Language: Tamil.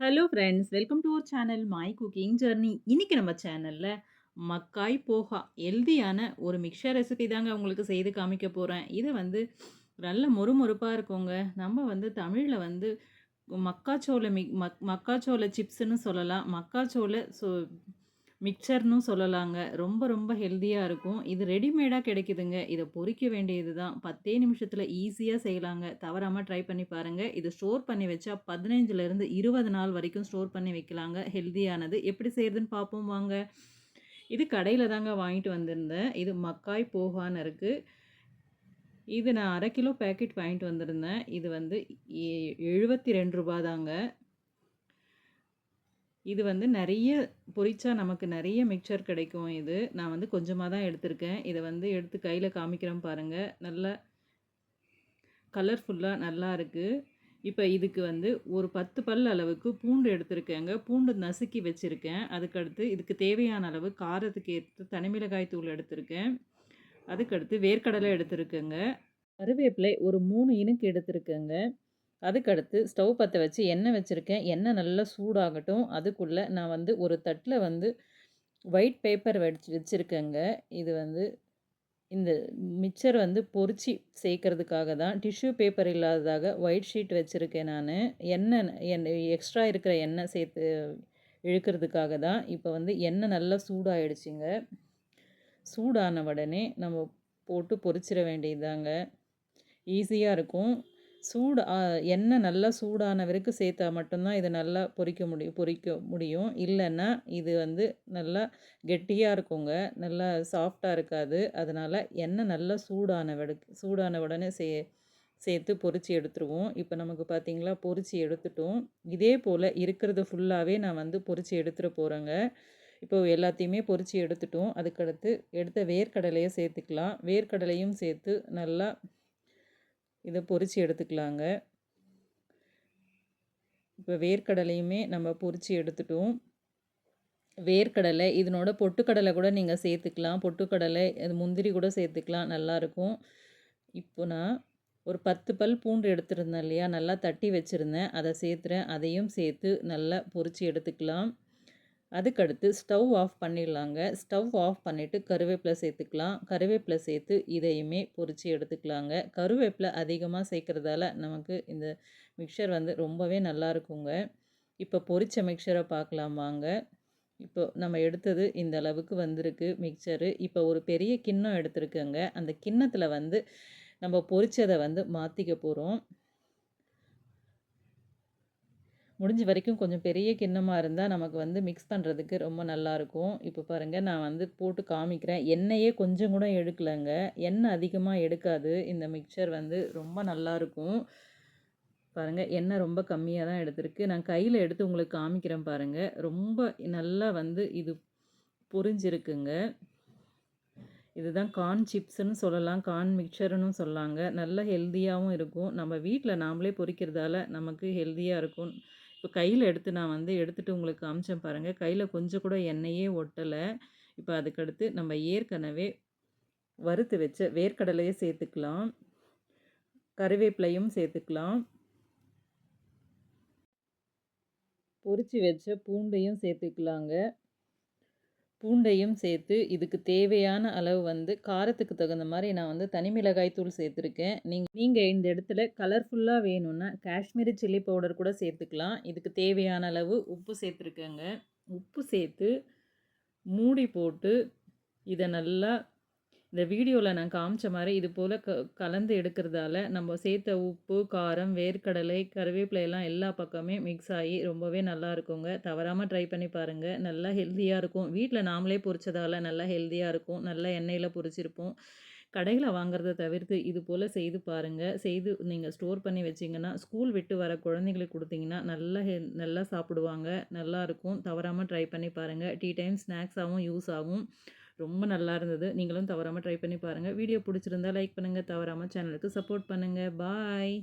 Hello friends welcome to our channel my cooking journey இன்றைக்கி நம்ம சேனலில் மக்காய் போஹா ஹெல்தியான ஒரு மிக்சர் ரெசிபி தாங்க உங்களுக்கு செய்து காமிக்க போகிறேன் இது வந்து நல்ல மொறுமொறுப்பாக இருக்குங்க. நம்ம வந்து தமிழில் வந்து மக்காச்சோள மிக் மக் மக்காச்சோள சிப்ஸுன்னு சொல்லலாம். மக்காச்சோள சோ மிக்சர்னும் சொல்லலாங்க. ரொம்ப ரொம்ப ஹெல்த்தியாக இருக்கும். இது ரெடிமேடாக கிடைக்குதுங்க. இதை பொறிக்க வேண்டியது தான் பத்தே நிமிஷத்தில் ஈஸியாக செய்யலாங்க. தவறாமல் ட்ரை பண்ணி பாருங்கள் இதை ஸ்டோர் பண்ணி வச்சா பதினஞ்சுலேருந்து இருபது நாள் வரைக்கும் ஸ்டோர் பண்ணி வைக்கலாங்க. ஹெல்த்தியானது எப்படி செய்கிறதுன்னு பார்ப்போம் வாங்க. இது கடையில் தாங்க வாங்கிட்டு வந்திருந்தேன். இது மக்காய் போகான்னு இருக்குது இது நான் அரை கிலோ பேக்கெட் வாங்கிட்டு வந்திருந்தேன். இது வந்து எழுபத்தி ரெண்டு ரூபா தாங்க. இது வந்து நிறைய பொரிச்சா நமக்கு நிறைய மிக்சர் கிடைக்கும் இது. நான் வந்து கொஞ்சமாக தான் எடுத்திருக்கேன். இதை வந்து எடுத்து கையில் காமிக்கிறேன் பாருங்கள் நல்லா கலர்ஃபுல்லாக நல்லா இருக்குது இப்போ இதுக்கு வந்து ஒரு பத்து பல் அளவுக்கு பூண்டு எடுத்திருக்கேங்க. பூண்டு நசுக்கி வச்சுருக்கேன். அதுக்கடுத்து இதுக்கு தேவையான அளவு காரத்துக்கு ஏற்ற தனிமிளகாய் தூள் எடுத்திருக்கேன். அதுக்கடுத்து வேர்க்கடலை எடுத்திருக்கேங்க. கருவேப்பிலை ஒரு மூணு இனுக்கு எடுத்திருக்கேங்க. அதுக்கடுத்து ஸ்டவ் பற்ற வச்சு எண்ணெய் வச்சுருக்கேன். எண்ணெய் நல்லா சூடாகட்டும். அதுக்குள்ளே நான் வந்து ஒரு தட்டில் வந்து ஒயிட் பேப்பர் வச்சு வச்சுருக்கேங்க. இது வந்து இந்த மிக்சர் வந்து பொறிச்சி சேர்க்கறதுக்காக தான். டிஷ்யூ பேப்பர் இல்லாததாக ஒயிட் ஷீட் வச்சுருக்கேன் நான். எண்ணெய் எண்ணெய் எக்ஸ்ட்ரா இருக்கிற எண்ணெய் சேர்த்து இழுக்கிறதுக்காக தான். இப்போ வந்து எண்ணெய் நல்லா சூடாகிடுச்சிங்க சூடான உடனே நம்ம போட்டு பொறிச்சிட வேண்டியதாங்க ஈஸியாக இருக்கும். சூடு எண்ணெய் நல்லா சூடான வரைக்கும் சேர்த்தா மட்டும்தான் இதை நல்லா பொரிக்க முடியும் பொரிக்க முடியும். இல்லைன்னா இது வந்து நல்லா கெட்டியாக இருக்குங்க. நல்லா சாஃப்டாக இருக்காது. அதனால் எண்ணெய் நல்லா சூடான வெடு சூடான உடனே சே சேர்த்து பொரித்து எடுத்துருவோம். இப்போ நமக்கு பார்த்திங்களா பொறிச்சு எடுத்துட்டோம். இதே போல் இருக்கிறது ஃபுல்லாகவே நான் வந்து பொறிச்சு எடுத்துகிட்டு போகிறேங்க இப்போ எல்லாத்தையுமே பொரித்து எடுத்துட்டோம். அதுக்கடுத்து எடுத்த வேர்க்கடலையை சேர்த்துக்கலாம். வேர்க்கடலையும் சேர்த்து நல்லா இதை பொறிச்சு எடுத்துக்கலாங்க. இப்போ வேர்க்கடலையுமே நம்ம பொறிச்சு எடுத்துட்டோம். வேர்க்கடலை இதனோட பொட்டுக்கடலை கூட நீங்கள் சேர்த்துக்கலாம். பொட்டுக்கடலை அது முந்திரி கூட சேர்த்துக்கலாம். நல்லாயிருக்கும் இப்போ நான் ஒரு பத்து பல் பூண்டு எடுத்துருந்தேன் இல்லையா? நல்லா தட்டி வச்சுருந்தேன். அதை சேர்த்துறேன். அதையும் சேர்த்து நல்லா பொறிச்சு எடுத்துக்கலாம். அதுக்கடுத்து ஸ்டவ் ஆஃப் பண்ணிடலாங்க. ஸ்டவ் ஆஃப் பண்ணிவிட்டு கருவேப்பிலை சேர்த்துக்கலாம். கருவேப்பிலை சேர்த்து இதையுமே பொறிச்சு எடுத்துக்கலாங்க. கருவேப்பிலை அதிகமாக சேர்க்குறதால நமக்கு இந்த மிக்சர் வந்து ரொம்பவே நல்லா இருக்குங்க. இப்போ பொறிச்ச மிக்சரை பார்க்கலாம் வாங்க. இப்போ நம்ம எடுத்தது இந்த அளவுக்கு வந்திருக்கு மிக்சரு இப்போ ஒரு பெரிய கிண்ணம் எடுத்துருக்கோங்க. அந்த கிண்ணத்தில் வந்து நம்ம பொரிச்சதை வந்து மாற்றிக்க போகிறோம் முடிஞ்ச வரைக்கும் கொஞ்சம் பெரிய கிண்ணமாக இருந்தால் நமக்கு வந்து மிக்ஸ் பண்ணுறதுக்கு ரொம்ப நல்லாயிருக்கும் இப்போ பாருங்கள் நான் வந்து போட்டு காமிக்கிறேன். எண்ணெயே கொஞ்சம் கூட எடுக்கலைங்க. எண்ணெய் அதிகமாக எடுக்காது. இந்த மிக்சர் வந்து ரொம்ப நல்லாயிருக்கும் பாருங்கள் எண்ணெய் ரொம்ப கம்மியாக தான் எடுத்திருக்கு. நான் கையில் எடுத்து உங்களுக்கு காமிக்கிறேன் பாருங்கள் ரொம்ப நல்லா வந்து இது பொரிஞ்சிருக்குங்க. இதுதான் கார்ன் சிப்ஸுன்னு சொல்லலாம். கார்ன் மிக்சர்னு சொல்லாங்க. நல்ல ஹெல்த்தியாகவும் இருக்கும். நம்ம வீட்டில் நாமளே பொரிக்கிறதால நமக்கு ஹெல்த்தியாக இருக்கும். இப்போ கையில் எடுத்து நான் வந்து எடுத்துகிட்டு உங்களுக்கு அமிச்சேன் பாருங்கள் கையில் கொஞ்சம் கூட எண்ணெயே ஒட்டலை. இப்போ அதுக்கடுத்து நம்ம ஏற்கனவே வறுத்து வச்ச வேர்க்கடலையே சேர்த்துக்கலாம். கருவேப்பிலையும் சேர்த்துக்கலாம். பொறிச்சு வச்ச பூண்டையும் சேர்த்துக்கலாங்க. பூண்டையும் சேர்த்து இதுக்கு தேவையான அளவு வந்து காரத்துக்கு தகுந்த மாதிரி நான் வந்து தனி மிளகாய் தூள் சேர்த்துருக்கேன். நீங்கள் நீங்கள் இந்த இடத்துல கலர்ஃபுல்லாக வேணும்னா காஷ்மீரி சில்லி பவுடர் கூட சேர்த்துக்கலாம். இதுக்கு தேவையான அளவு உப்பு சேர்த்துருக்கேங்க. உப்பு சேர்த்து மூடி போட்டு இதை நல்லா இந்த வீடியோவில் நான் காமிச்ச மாதிரி இது போல் க கலந்து எடுக்கிறதால நம்ம சேர்த்த உப்பு காரம் வேர்க்கடலை கருவேப்பிலை எல்லாம் எல்லா பக்கமே மிக்ஸ் ஆகி ரொம்பவே நல்லா இருக்குங்க. தவறாமல் ட்ரை பண்ணி பாருங்கள் நல்லா ஹெல்த்தியாக இருக்கும். வீட்டில் நாமளே பொரிச்சதால் நல்லா ஹெல்த்தியாக இருக்கும். நல்லா எண்ணெயில் பொரிச்சிருப்போம். கடையில் வாங்குறத தவிர்த்து இது போல் செய்து பாருங்கள் செய்து நீங்கள் ஸ்டோர் பண்ணி வச்சிங்கன்னா ஸ்கூல் விட்டு வர குழந்தைங்களுக்கு கொடுத்தீங்கன்னா நல்லா ஹெ நல்லா சாப்பிடுவாங்க. நல்லாயிருக்கும் தவறாமல் ட்ரை பண்ணி பாருங்கள் டீ டைம் ஸ்நாக்ஸாகவும் யூஸ் ஆகும். ரொம்ப நல்லா இருந்தது. நீங்களும் தவறாமல் ட்ரை பண்ணி பாருங்கள் வீடியோ பிடிச்சிருந்தா லைக் பண்ணுங்கள் தவறாமல் சேனலுக்கு சப்போர்ட் பண்ணுங்கள் பாய்